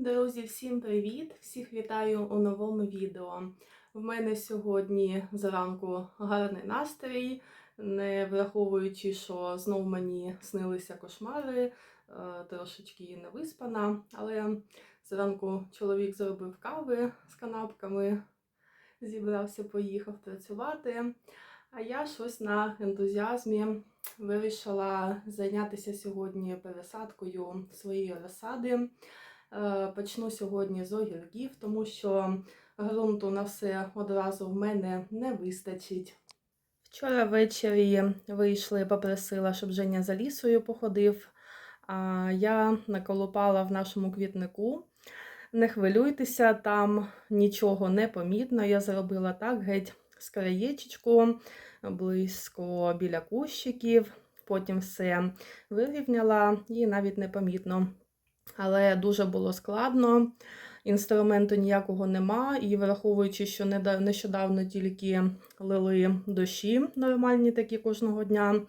Друзі, всім привіт! Всіх вітаю у новому відео. В мене сьогодні зранку гарний настрій, не враховуючи, що знов мені снилися кошмари, е, трошечки не виспана, але зранку чоловік зробив кави з канапками, зібрався, поїхав працювати. А я щось на ентузіазмі вирішила зайнятися сьогодні пересадкою своєї розсади. Е, Почну сьогодні з огірків, тому що ґрунту на все одразу в мене не вистачить. Вчора ввечері вийшли, попросила, щоб Женя за лісою походив. А я наколупала в нашому квітнику. Не хвилюйтеся, там нічого не помітно. Я зробила так геть з краєчечку, близько біля кущиків. Потім все вирівняла і навіть непомітно але дуже було складно. Інструменту ніякого нема, і враховуючи, що нещодавно тільки лили дощі нормальні такі кожного дня,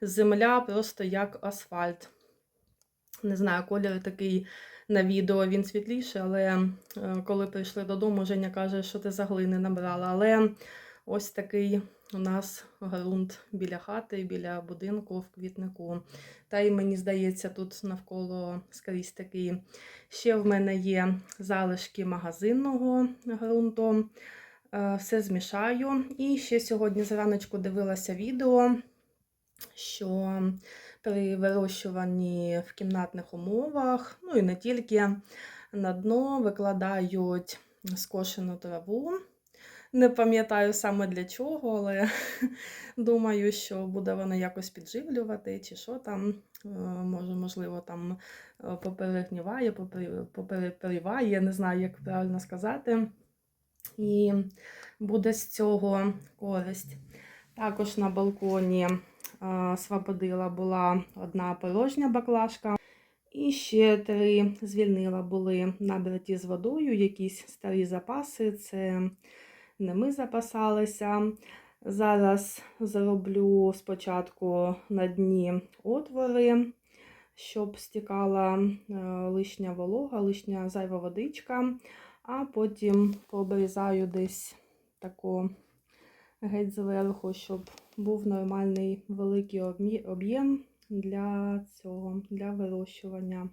земля просто як асфальт. Не знаю, колір такий на відео він світліший, але е, коли прийшли додому, Женя каже, що ти за глини набрала. Але ось такий у нас ґрунт біля хати, біля будинку в квітнику. Та й мені здається, тут навколо скрізь такий. Ще в мене є залишки магазинного ґрунту. Е, Все змішаю. І ще сьогодні зраночку дивилася відео, що при вирощуванні в кімнатних умовах, ну і не тільки, на дно викладають скошену траву. Не пам'ятаю саме для чого, але думаю, що буде вона якось підживлювати, чи що там, е, може, можливо, там е, поперегніває, поперепріває, не знаю, як правильно сказати. І буде з цього користь. Також на балконі е, свободила була одна порожня баклажка. І ще три звільнила були набраті з водою, якісь старі запаси. Це не ми запасалися. Зараз зроблю спочатку на дні отвори, щоб стікала е, лишня волога, лишня зайва водичка, а потім пообрізаю десь тако геть зверху, щоб був нормальний великий об'єм для цього, для вирощування.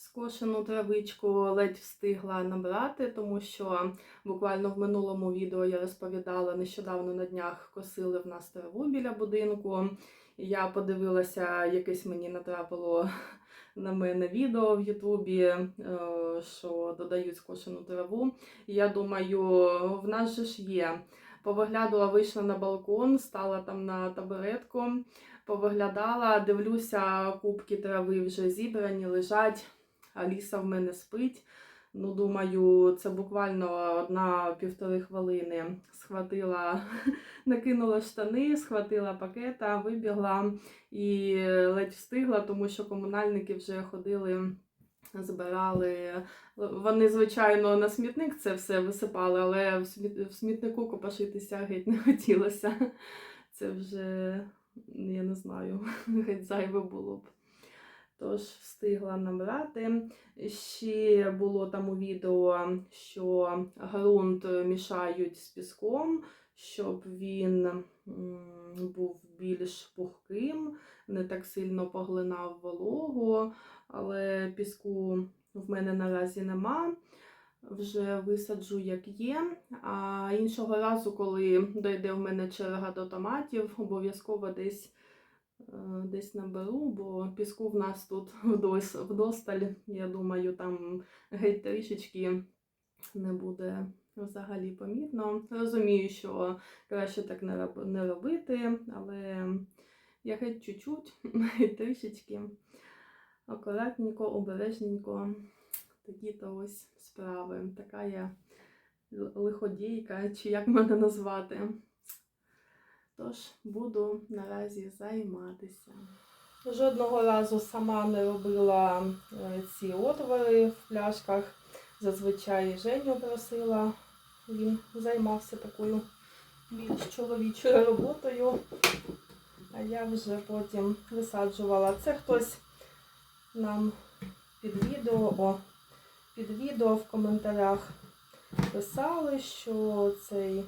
Скошену травичку ледь встигла набрати, тому що буквально в минулому відео я розповідала, нещодавно на днях косили в нас траву біля будинку. Я подивилася, якесь мені натрапило на мене відео в Ютубі, е, що додають скошену траву. Я думаю, в нас же ж є. Повиглядала, вийшла на балкон, стала там на табуретку, повиглядала, дивлюся, кубки трави вже зібрані, лежать. Аліса в мене спить. Ну, думаю, це буквально одна-півтори хвилини. Схватила, накинула штани, схватила пакета, вибігла і ледь встигла, тому що комунальники вже ходили, збирали. Вони, звичайно, на смітник це все висипали, але в смітнику копашитися геть не хотілося. Це вже, я не знаю, геть зайве було б. Тож встигла набрати. Ще було там у відео, що ґрунт мішають з піском, щоб він був більш пухким, не так сильно поглинав вологу, але піску в мене наразі нема. Вже висаджу, як є. А іншого разу, коли дойде в мене черга до томатів, обов'язково десь е, десь наберу, бо піску в нас тут вдос- вдосталь. Я думаю, там геть трішечки не буде взагалі помітно. Розумію, що краще так не робити, але я геть чуть-чуть, геть трішечки. Акуратненько, обережненько. Такі то ось справи. Така я лиходійка, чи як мене назвати. Тож буду наразі займатися. Жодного разу сама не робила е, ці отвори в пляшках. Зазвичай Женю просила, він займався такою більш чоловічою роботою. А я вже потім висаджувала. Це хтось нам під відео о, під відео в коментарях писали, що цей,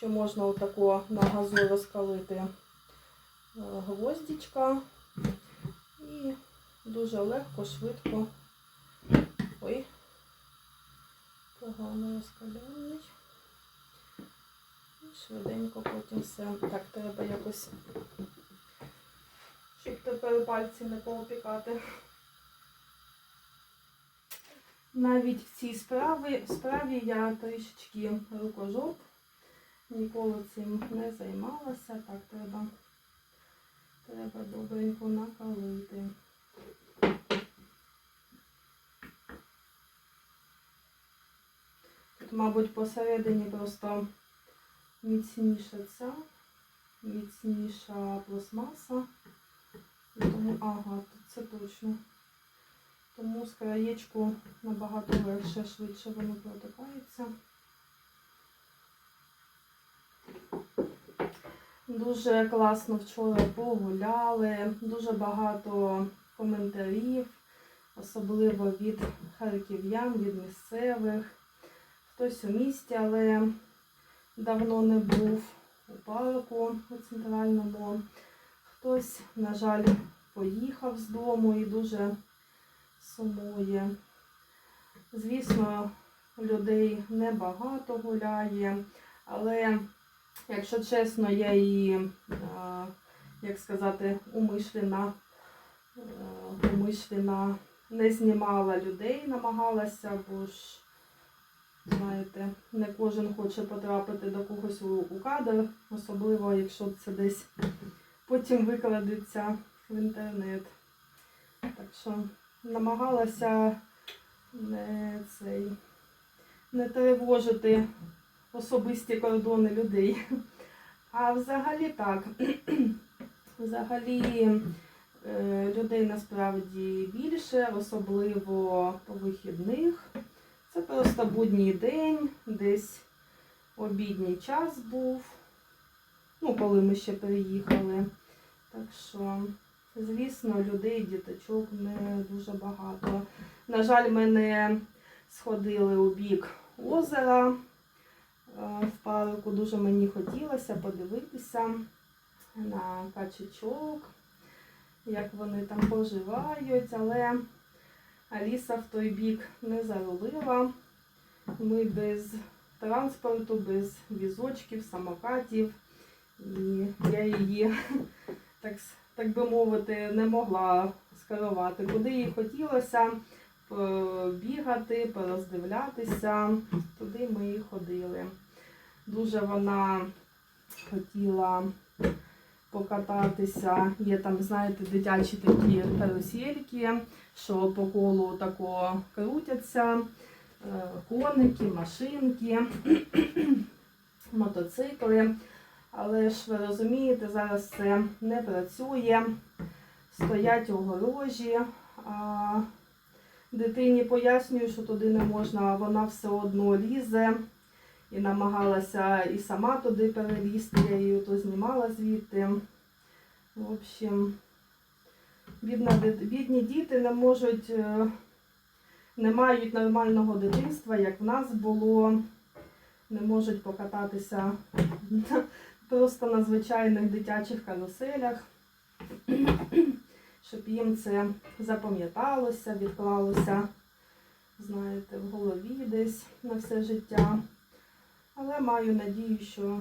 що можна отако на газу розкалити е, гвоздичка. І дуже легко, швидко. Ой, погано розкалений. І Швиденько потім все. Так, треба якось, щоб тепер пальці не поопікати. Навіть в цій справі, справі я трішечки рукожоп. Ніколи цим не займалася. Так, треба, треба добренько накалити. Тут, мабуть, посередині просто міцніша ця, міцніша пластмаса. Тому, ага, це точно. Тому з краєчку набагато легше, швидше воно протикається. Дуже класно вчора погуляли, дуже багато коментарів, особливо від харків'ян, від місцевих. Хтось у місті, але давно не був у парку у центральному. Хтось, на жаль, поїхав з дому і дуже сумує. Звісно, людей небагато гуляє, але, якщо чесно, я і, е, як сказати, умишлена, е, умишлена не знімала людей, намагалася, бо ж, знаєте, не кожен хоче потрапити до когось у кадр, особливо, якщо це десь потім викладеться в інтернет. Так що намагалася не, цей, не тривожити особисті кордони людей. А взагалі так, взагалі е, людей насправді більше, особливо по вихідних. Це просто будній день, десь обідній час був, ну, коли ми ще переїхали. Так що Звісно, людей, діточок не дуже багато. На жаль, ми не сходили у бік озера в парку. Дуже мені хотілося подивитися на качечок, як вони там поживають, але Аліса в той бік не зарулила. Ми без транспорту, без візочків, самокатів. І я її так так би мовити, не могла скерувати. Куди їй хотілося бігати, пороздивлятися, туди ми і ходили. Дуже вона хотіла покататися. Є там, знаєте, дитячі такі карусельки, що по колу тако крутяться, е, коники, машинки, мотоцикли. Але ж ви розумієте, зараз це не працює. Стоять огорожі. Дитині пояснюю, що туди не можна, а вона все одно лізе і намагалася і сама туди перелізти, я її то знімала звідти. В общем, бідна, бідні діти не можуть, е, не мають нормального дитинства, як в нас було, не можуть покататися просто на звичайних дитячих каруселях, щоб їм це запам'яталося, відклалося, знаєте, в голові десь на все життя. Але маю надію, що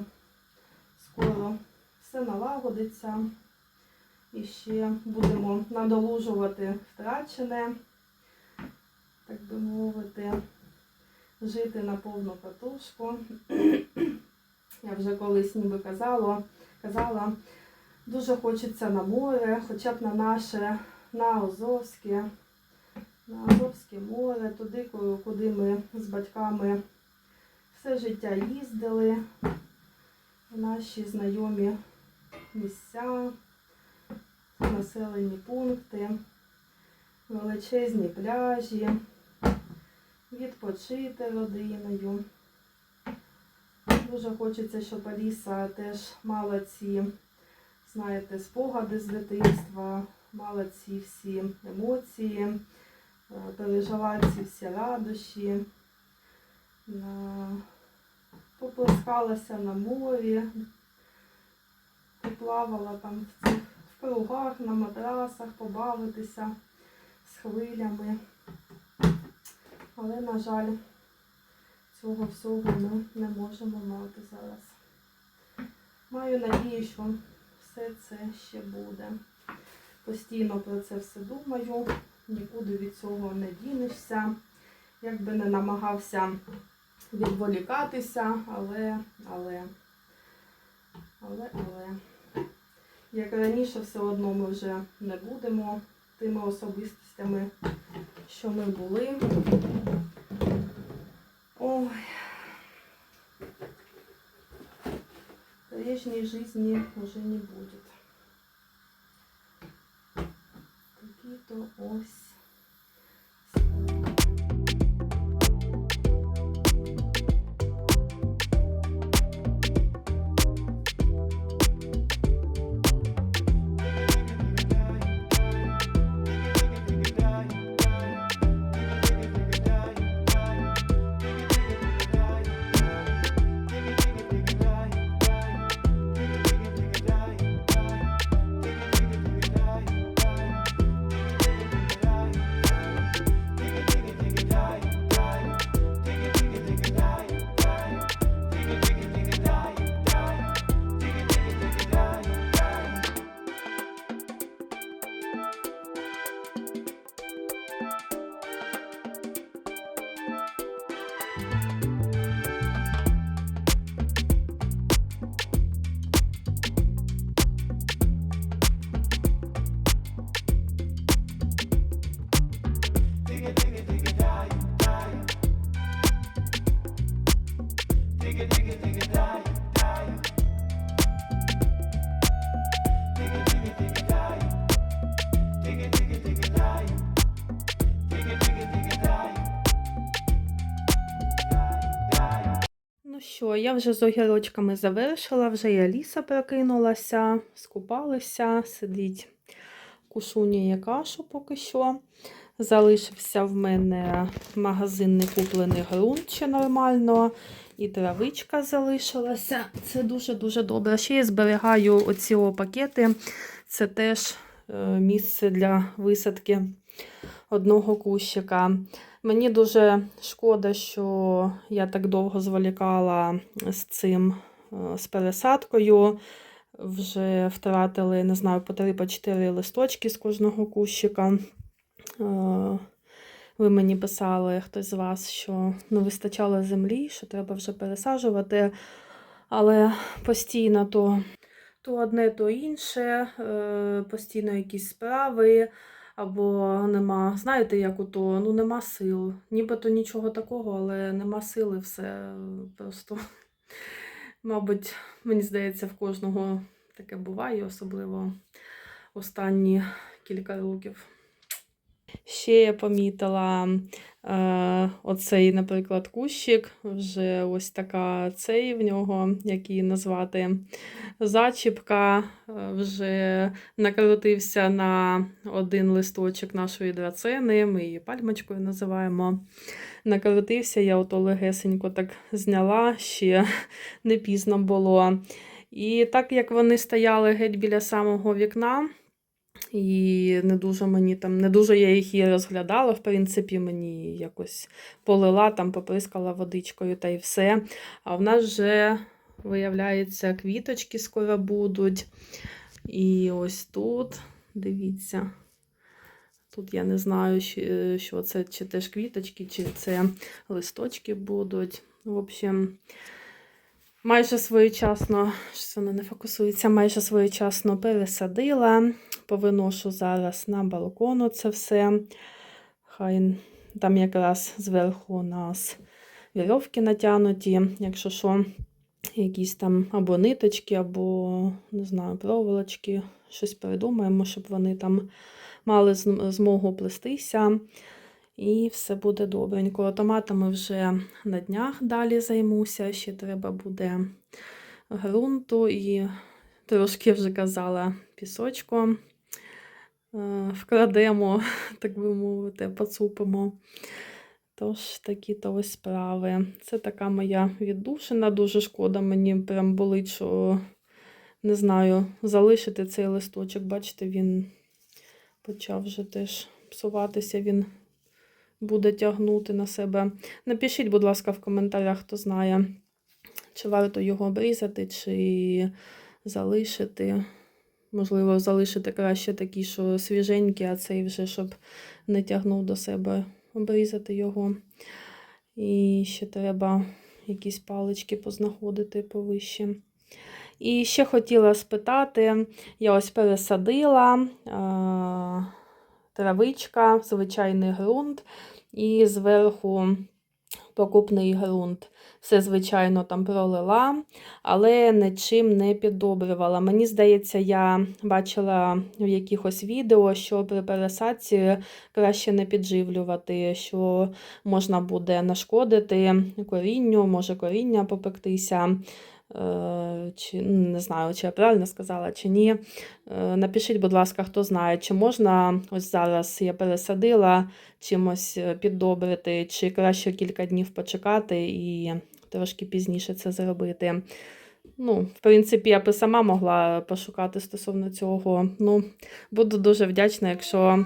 скоро все налагодиться і ще будемо надолужувати втрачене, так би мовити, жити на повну катушку. Я вже колись ніби казала, казала, дуже хочеться на море, хоча б на наше, на Азовське, на Азовське море, туди, куди ми з батьками все життя їздили, в наші знайомі місця, населені пункти, величезні пляжі, відпочити родиною. Дуже хочеться, щоб Аліса теж мала ці, знаєте, спогади з дитинства, мала ці всі емоції, пережила ці всі радощі, поплескалася на морі, поплавала там в цих в кругах, на матрасах, побавитися з хвилями. Але, на жаль, цього всього ми не можемо мати зараз. Маю надію, що все це ще буде. Постійно про це все думаю, нікуди від цього не дінешся. Як би не намагався відволікатися, але, але, але, але, як раніше, все одно ми вже не будемо тими особистостями, що ми були. Ой. Прежней жизни уже не будет. Какие-то ось. Що, я вже з огірочками завершила, вже і Аліса прокинулася, скупалися, сидить кушуняє кашу поки що. Залишився в мене магазинний куплений ґрунт ще нормально. І травичка залишилася. Це дуже-дуже добре. Ще я зберігаю оці пакети. Це теж е, місце для висадки одного кущика. Мені дуже шкода, що я так довго зволікала з цим, е, з пересадкою. Вже втратили, не знаю, по 3-4 листочки з кожного кущика. Е, Ви мені писали, хтось з вас, що не вистачало землі, що треба вже пересаджувати. Але постійно то, то одне, то інше, е, постійно якісь справи. Або нема, знаєте, як ото, ну нема сил. Нібито нічого такого, але нема сили, все просто, мабуть, мені здається, в кожного таке буває, особливо останні кілька років. Ще я помітила е, оцей, наприклад, кущик, вже ось така цей в нього, як її назвати, зачіпка, е, вже накрутився на один листочок нашої драцени, ми її пальмочкою називаємо. Накрутився, я ото легесенько так зняла, ще не пізно було. І так як вони стояли геть біля самого вікна, і не дуже мені там, не дуже я їх і розглядала, в принципі, мені якось полила, там поприскала водичкою та й все. А в нас вже, виявляється, квіточки скоро будуть. І ось тут, дивіться, тут я не знаю, що- що це, чи теж квіточки, чи це листочки будуть. В общем, майже своєчасно, щось воно не фокусується, майже своєчасно пересадила. Повиношу зараз на балкон це все. Хай там якраз зверху у нас вірьовки натягнуті, якщо що, якісь там або ниточки, або, не знаю, проволочки, щось придумаємо, щоб вони там мали змогу плестися. І все буде добренько. Томатами вже на днях далі займуся. Ще треба буде ґрунту і трошки вже казала пісочку. е, вкрадемо, так би мовити, поцупимо. Тож, такі то ось справи. Це така моя віддушина. Дуже шкода, мені прям болить, що не знаю, залишити цей листочок. Бачите, він почав вже теж псуватися, він буде тягнути на себе. Напишіть, будь ласка, в коментарях, хто знає, чи варто його обрізати, чи залишити. Можливо, залишити краще такі, що свіженькі, а цей вже, щоб не тягнув до себе, обрізати його. І ще треба якісь палички познаходити повище. І ще хотіла спитати: я ось пересадила а, травичка, звичайний ґрунт, і зверху покупний ґрунт. Все, звичайно, там пролила, але нічим не піддобрювала. Мені здається, я бачила в якихось відео, що при пересадці краще не підживлювати, що можна буде нашкодити корінню, може коріння попектися. Е, Чи ну, не знаю, чи я правильно сказала, чи ні. Е, Напишіть, будь ласка, хто знає, чи можна ось зараз я пересадила чимось е, піддобрити, чи краще кілька днів почекати і трошки пізніше це зробити. Ну, в принципі, я б сама могла пошукати стосовно цього. Ну, буду дуже вдячна, якщо,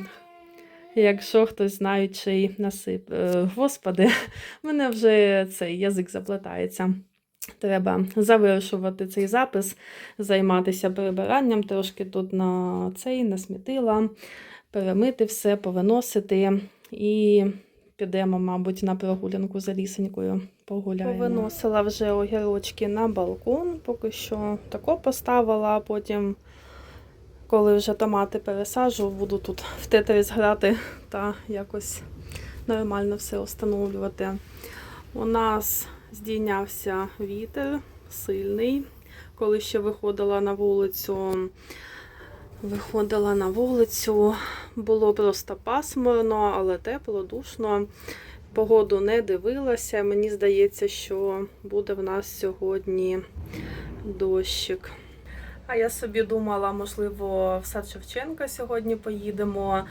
якщо хтось знаючий насип. Господи, мене вже цей язик заплетається. Треба завершувати цей запис, займатися прибиранням, трошки тут на цей насмітила, перемити все, повиносити і підемо, мабуть, на прогулянку за лісенькою. Погуляємо. Повиносила вже огірочки на балкон, поки що тако поставила, а потім, коли вже томати пересаджу, буду тут в тетріс грати та якось нормально все встановлювати. У нас здійнявся вітер сильний. Коли ще виходила на вулицю, виходила на вулицю, було просто пасмурно, але тепло, душно. Погоду не дивилася. Мені здається, що буде в нас сьогодні дощик. А я собі думала, можливо, в сад Шевченка сьогодні поїдемо.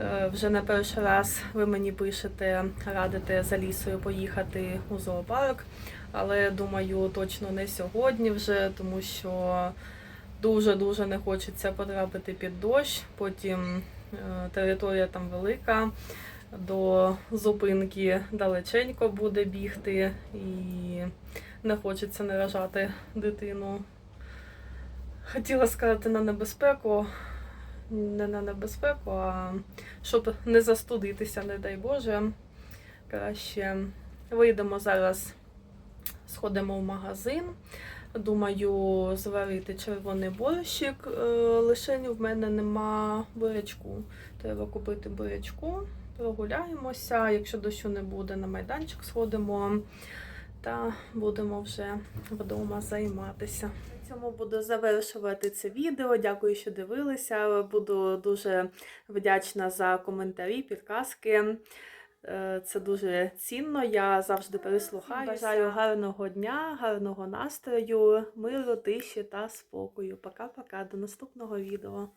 Е, Вже не перший раз ви мені пишете, радите за лісою поїхати у зоопарк. Але думаю, точно не сьогодні вже, тому що дуже-дуже не хочеться потрапити під дощ. Потім е, територія там велика, до зупинки далеченько буде бігти і не хочеться наражати дитину. Хотіла сказати на небезпеку, не на небезпеку, а щоб не застудитися, не дай Боже. Краще вийдемо зараз, сходимо в магазин. Думаю, зварити червоний борщик. Е, Лише в мене нема бурячку. Треба купити бурячку, прогуляємося. Якщо дощу не буде, на майданчик сходимо та будемо вже вдома займатися. Цьому буду завершувати це відео. Дякую, що дивилися. Буду дуже вдячна за коментарі, підказки. Е, Це дуже цінно. Я завжди переслухаю. Бажаю гарного дня, гарного настрою, миру, тиші та спокою. Пока-пока. До наступного відео.